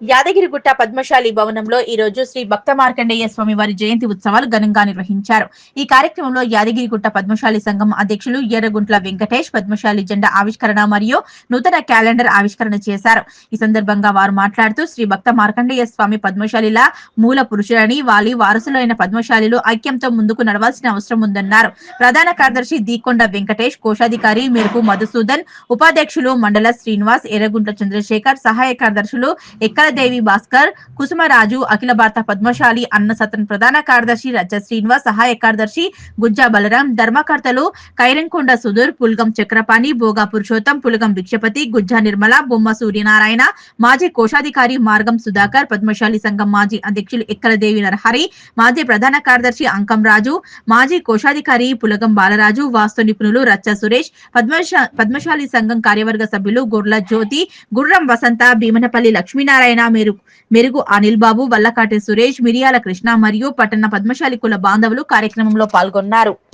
యాదగిరిగుట్ట పద్మశాలి భవనంలో ఈ రోజు శ్రీ భక్త మార్కండేయ స్వామి వారి జయంతి ఉత్సవాలు ఘనంగా నిర్వహించారు. ఈ కార్యక్రమంలో యాదగిరిగుట్ట పద్మశాలి సంఘం అధ్యక్షులు ఎర్రగుంట్ల వెంకటేష్ పద్మశాలి జెండా ఆవిష్కరణ మరియు నూతన క్యాలెండర్ ఆవిష్కరణ చేశారు. ఈ సందర్భంగా వారు మాట్లాడుతూ శ్రీ భక్త మార్కండేయ స్వామి పద్మశాలిల మూల పురుషులని వాలి వారసులైన పద్మశాలిలు ఐక్యంతో ముందుకు నడవాల్సిన అవసరం ఉందన్నారు. ప్రధాన కార్యదర్శి దీకొండ వెంకటేష్ కోశాధికారి మేరకు మధుసూదన్ ఉపాధ్యక్షులు మండల శ్రీనివాస్ ఎర్రగుంట్ల చంద్రశేఖర్ సహాయ కార్యదర్శులు దేవి భాస్కర్ కుసుమరాజు అఖిల భారత పద్మశాలి అన్న సతన్ ప్రధాన కార్యదర్శి రజ శ్రీనివాస్ సహాయ కార్యదర్శి గుజ్జా బలరాం ధర్మకర్తలు కైరంకొండ సుధూర్ పుల్గం చక్రపాణి భోగా పురుషోత్తం పులగం భిక్షపతి గుజ్జా నిర్మల బొమ్మ సూర్యనారాయణ మాజీ కోశాధికారి మార్గం సుధాకర్ పద్మశాలి సంఘం మాజీ అధ్యక్షులు ఎక్కలదేవి నరహరి మాజీ ప్రధాన కార్యదర్శి అంకం రాజు మాజీ కోశాధికారి పులగం బాలరాజు వాస్తు నిపుణులు రచ్చ సురేష్ పద్మశా పద్మశాలి సంఘం కార్యవర్గ సభ్యులు గొర్ల జ్యోతి గుర్రం వసంత భీమనపల్లి లక్ష్మీనారాయణ మెరుగు మెరుగు అనిల్ బాబు వల్లకాటి సురేష్ మిరియాల కృష్ణ మరియు పట్టణ పద్మశాలి కుల బాంధవులు కార్యక్రమంలో పాల్గొన్నారు.